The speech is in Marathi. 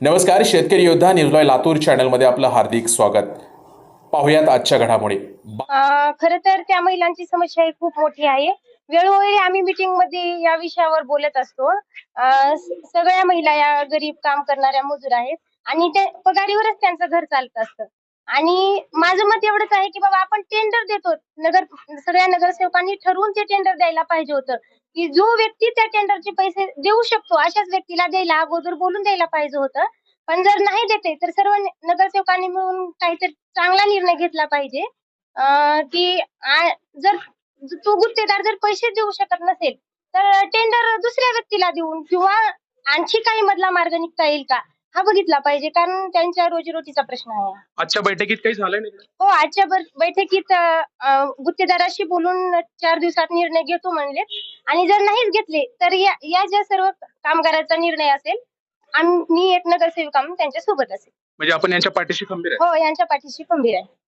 नमस्कार शेतकरी योद्धा न्यूजलॉय लातूर चॅनलमध्ये आपलं हार्दिक स्वागत. पाहुयात आजच्या घडामोडी. खर तर त्या महिलांची समस्या ही खूप मोठी आहे. वेळोवेळी आम्ही मीटिंगमध्ये या विषयावर बोलत असतो. सगळ्या महिला या गरीब काम करणाऱ्या मजूर आहेत आणि त्या पगारीवरच त्यांचं घर चालत असतं. आणि माझं मत एवढंच आहे की बाबा आपण टेंडर देतो. नगर सगळ्या नगरसेवकांनी ठरवून ते टेंडर द्यायला पाहिजे होतं. की जो व्यक्ती त्या टेंडरचे पैसे देऊ शकतो अशाच व्यक्तीला द्यायला अगोदर बोलून द्यायला पाहिजे होतं. पण जर नाही देते तर सर्व नगरसेवकांनी मिळून काहीतरी चांगला निर्णय घेतला पाहिजे. की जर तो गुत्तेदार जर पैसे देऊ शकत नसेल तर टेंडर दुसऱ्या व्यक्तीला देऊन किंवा आणखी काही मधला मार्ग निघता येईल का? हा बघितला पाहिजे कारण त्यांच्या रोजीरोटीचा प्रश्न आहे. आजच्या बैठकीत काही झालं नाही हो आजच्या बर- बैठकीत अं, अं, गुत्तेदाराशी बोलून चार दिवसात निर्णय घेतो म्हणले. आणि जर नाहीच घेतले तर या या ज्या सर्व कामगाराचा निर्णय असेल आम- मी एक नगरसेविका म्हणून त्यांच्यासोबत असेल. म्हणजे आपण यांच्या पाठीशी खंबीर आहे. हो यांच्या पाठीशी खंबीर आहे.